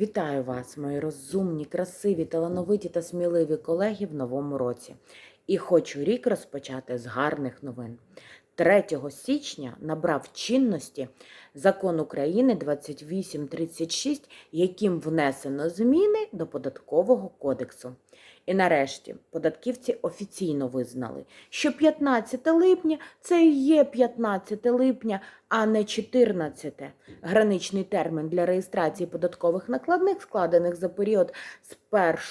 Вітаю вас, мої розумні, красиві, талановиті та сміливі колеги в новому році. І хочу рік розпочати з гарних новин. 3 січня набрав чинності закон України 2836, яким внесено зміни до податкового кодексу. І нарешті податківці офіційно визнали, що 15 липня це і є 15 липня, а не 14. Граничний термін для реєстрації податкових накладних, складених за період з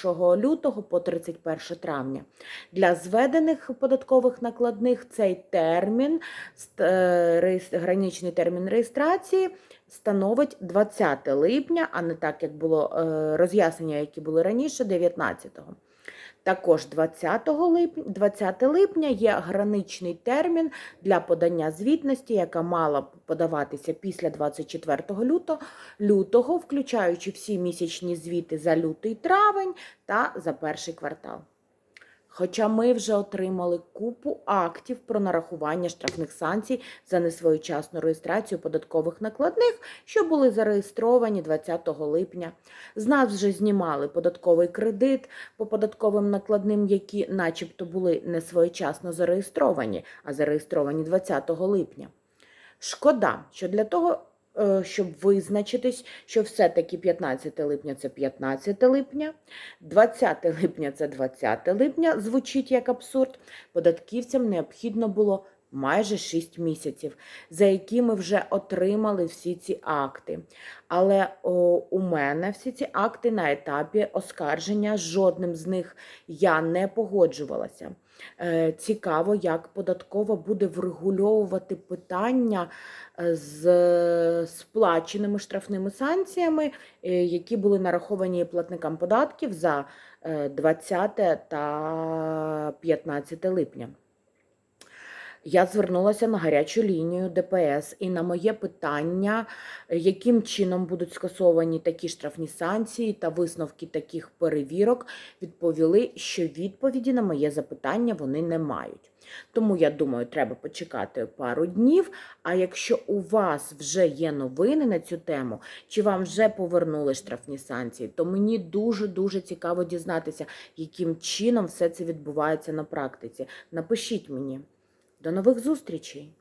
1 лютого по 31 травня. Для зведених податкових накладних цей термін, е, граничний термін реєстрації становить 20 липня, а не так, як було е, роз'яснення, які були раніше, 19-го. Також 20 липня, 20 липня є граничний термін для подання звітності, яка мала б подаватися після 24 лютого, лютого, включаючи всі місячні звіти за лютий травень та за перший квартал. Хоча ми вже отримали купу актів про нарахування штрафних санкцій за несвоєчасну реєстрацію податкових накладних, що були зареєстровані 20 липня. З нас вже знімали податковий кредит по податковим накладним, які начебто були не своєчасно зареєстровані, а зареєстровані 20 липня. Шкода, що для того, щоб визначитись, що все-таки 15 липня це 15 липня, 20 липня це 20 липня, звучить як абсурд, податківцям необхідно було майже 6 місяців, за які ми вже отримали всі ці акти. Але о, у мене всі ці акти на етапі оскарження, жодним з них я не погоджувалася. Е, Цікаво, як податкова буде врегульовувати питання е, з е, сплаченими штрафними санкціями, е, які були нараховані платникам податків за е, 20 та 15 липня. Я звернулася на гарячу лінію ДПС і на моє питання, е, яким чином будуть скасовані такі штрафні санкції та висновки таких перевірок, відповіли, що відповіді на моє запитання вони не мають. Тому я думаю, треба почекати пару днів. А якщо у вас вже є новини на цю тему, чи вам вже повернули штрафні санкції, то мені дуже дуже цікаво дізнатися, яким чином все це відбувається на практиці. Напишіть мені. До нових зустрічей!